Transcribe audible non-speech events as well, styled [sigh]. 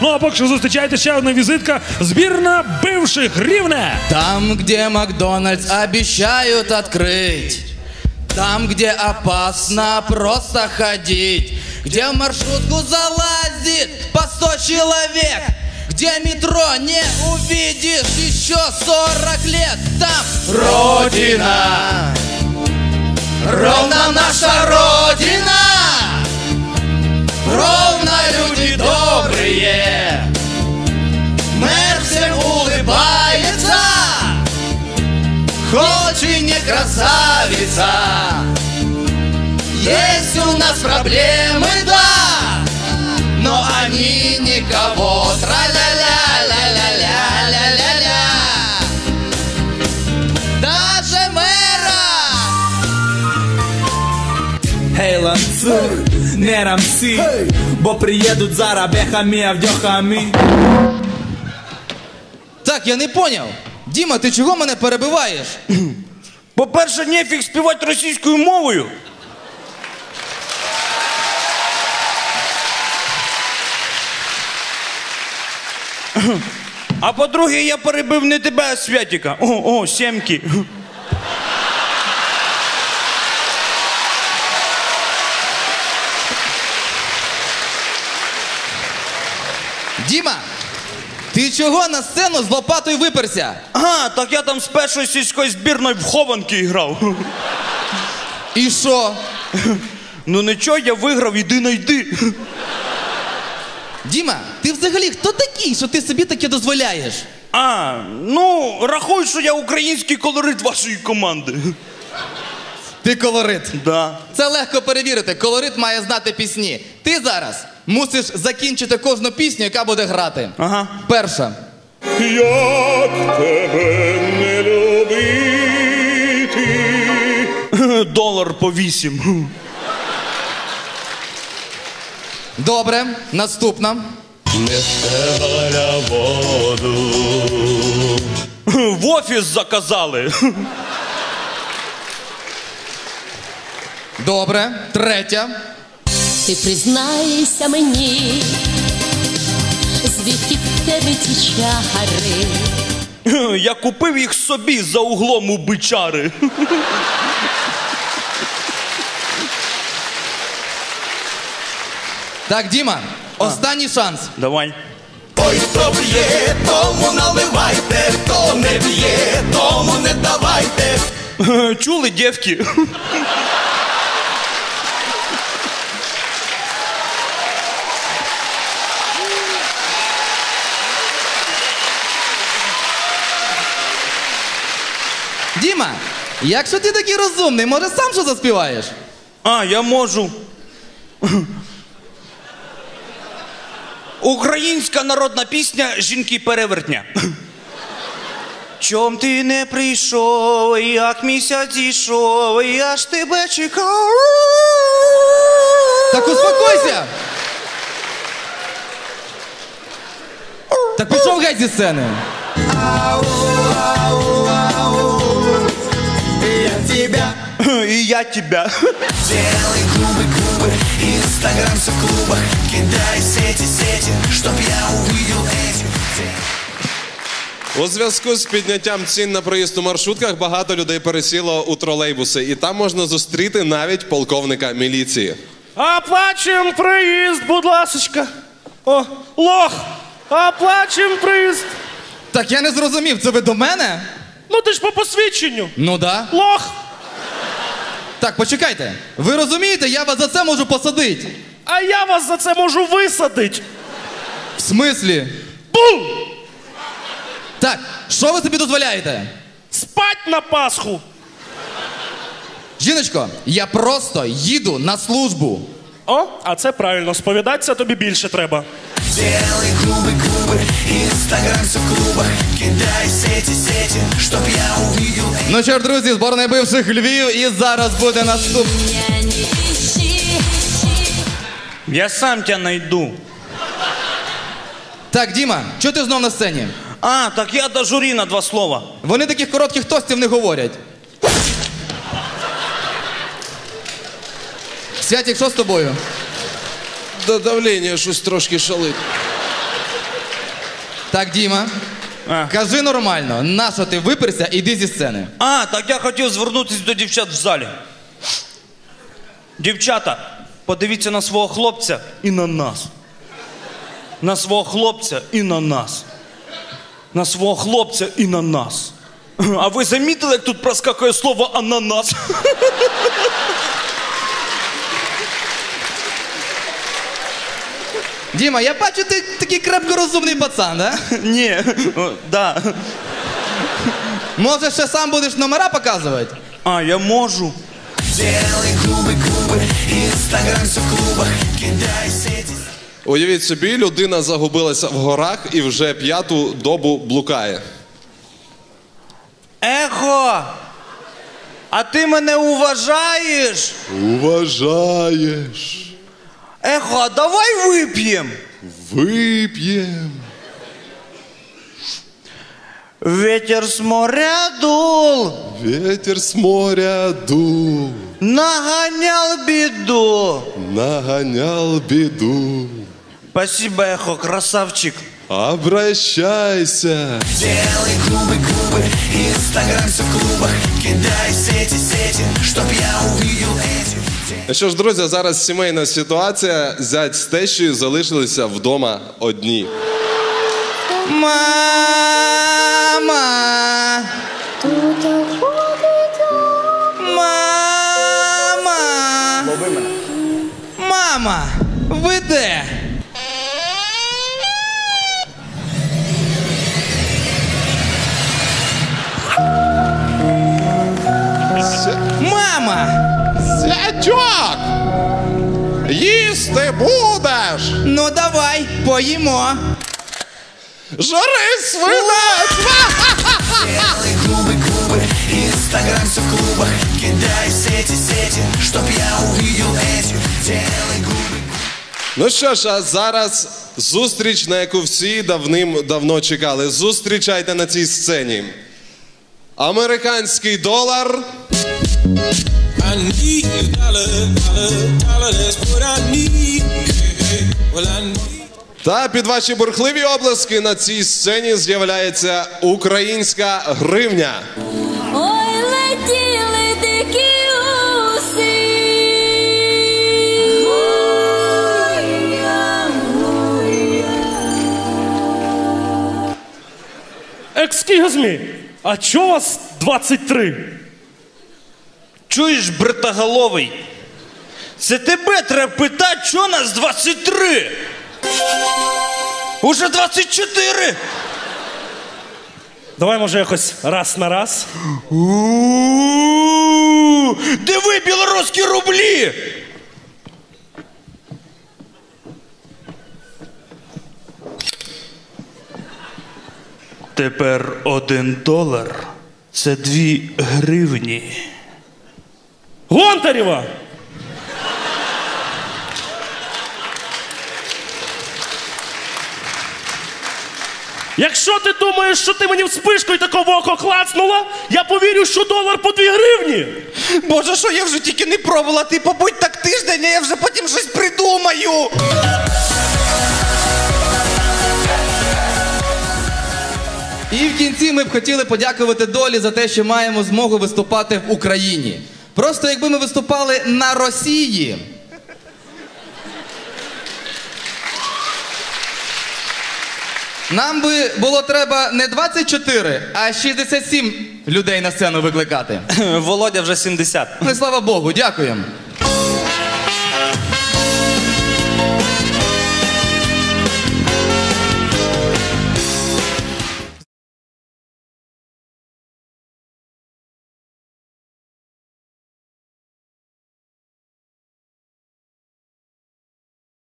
Ну а поки що зустрічайте ще одна візитка. Збірна бивших рівне. Там, где Макдональдс обещают открыть. Там, где опасно просто ходить. Где в маршрутку залазит по сто человек. Где метро не увидишь еще 40 лет. Там Родина. Ровно наша Родина. Ровно люди красавица Есть у нас проблемы, да Но они никого Тра-ля-ля-ля-ля-ля-ля-ля-ля Даже мэра Гей, ланцуг, не рамсі, бо приїдуть зараз бехами, авдьохами. Так, я не поняв Діма, ти чого мене перебиваєш? По-перше, нефіг співати російською мовою. А по-друге, я перебив не тебе, а Святіка. О, о, сімки. Діма, ти чого на сцену з лопатою виперся? Ага, так я там з першої сільської збірної в хованки грав. І що? Ну нічого, я виграв, іди найди. Діма, ти взагалі хто такий, що ти собі таке дозволяєш? А, ну, рахуй, що я український колорит вашої команди. Ти колорит. Да. Це легко перевірити. Колорит має знати пісні. Ти зараз мусиш закінчити кожну пісню, яка буде грати. Ага. Перша. Як тебе не любити? [laughs] Долар по вісім. Добре. Наступна. Горя воду. В офіс заказали. Добре. Третя. Ти признайся мені, звідки в тебе ті чари? [laughs] Я купив їх собі за углом у бичари. [laughs] Так, Діма, останній шанс. Давай. Ой, хто б'є, тому наливайте, хто не б'є, тому не давайте. [laughs] Чули, дівки? Діма, якщо ти такий розумний, може сам що заспіваєш? А, я можу. Українська народна пісня Жінки перевертня. Чом ти не прийшов, як місяць зійшов, я ж тебе чекав. Так успокойся! Так пішов геть зі сцени. Я тебя І я тебе. делай клубы, клубы, Инстаграм все в клубах, кидай сети, сети, чтоб я увидел эти. У зв'язку з підняттям цін на проїзд у маршрутках багато людей пересіло у тролейбуси, і там можна зустріти навіть полковника міліції. Оплачуємо проїзд, будь ласочка. О, лох! Оплачуємо проїзд. Так я не зрозумів, це ви до мене? Ну ти ж по посвідченню. Ну да. Лох! Так, почекайте. Ви розумієте, я вас за це можу посадити. А я вас за це можу висадити. В смислі? Бум! Так, що ви собі дозволяєте? Спать на Пасху. Жіночко, я просто їду на службу. О, а це правильно, сповідатися тобі більше треба. Делай клубы, клубы, Инстаграм все в клубах, кидай сети, сети, чтоб я увидел. Ну що ж, друзі, зборна бивших Львів, і зараз буде наступ. Я сам тебе найду. Так, Діма, чого ти знов на сцені? А, так я до журі на два слова. Вони таких коротких тостів не говорять. Святік, що з тобою? До давлення щось трошки шалить. Так, Діма. А. Кажи нормально, на що ти виперся, іди зі сцени. А, так я хотів звернутися до дівчат в залі. Дівчата, подивіться на свого хлопця і на нас. На свого хлопця і на нас. На свого хлопця і на нас. А ви замітили, як тут проскакує слово ананас? Діма, я бачу, ти такий крепко розумний пацан, да? [laughs] Ні, о, да. Може, ще сам будеш номера показувати? А, я можу. Делай губы, губы Инстаграм все в клубах Кидай сети Уявіть собі, людина загубилася в горах і вже п'яту добу блукає. Ехо! А ти мене уважаєш? Уважаєш, Ехо, а давай вип'єм. вип'єм. Ветер з моря дул, Ветер з моря дул, наганял біду. наганял біду. Спасибо, Ехо, красавчик. Обращайся. Делай губы, губы Инстаграм все в клубах Кидай сети, сети Чтоб я увидел эти Ну Що ж, друзі, зараз сімейна ситуація. Зять з тещою залишилися вдома одні. Мама! Мама! Мама! Ви де? Зятьок! Їсти будеш! Ну давай, поїмо. Жори свинець! Делай губы, губы Инстаграм все в клубах Кидай сети, сети Чтоб я увидел эти Делай губы Ну що ж, а зараз зустріч, на яку всі давним-давно чекали. Зустрічайте на цій сцені. Американський долар Та під ваші бурхливі обласки на цій сцені з'являється українська гривня. Ой, летіли дикі уси. Excuse me, а чого у вас 23? Чуєш, бритоголовий? Це тебе треба питати, що нас 23? Уже 24? Давай, може, якось раз на раз. У-у-у! Диви білоруські рублі! Тепер один долар це дві гривні. Гонтарєва! Якщо ти думаєш, що ти мені в спишку і тако в око клацнула, я повірю, що долар по 2 гривні. Боже, що я вже тільки не пробувала, ти побудь так тиждень, а я вже потім щось придумаю. І в кінці ми б хотіли подякувати долі за те, що маємо змогу виступати в Україні. Просто якби ми виступали на Росії. Нам би було треба не 24, а 67 людей на сцену викликати. [laughs] Володя вже 70. Ну і слава Богу, дякуємо.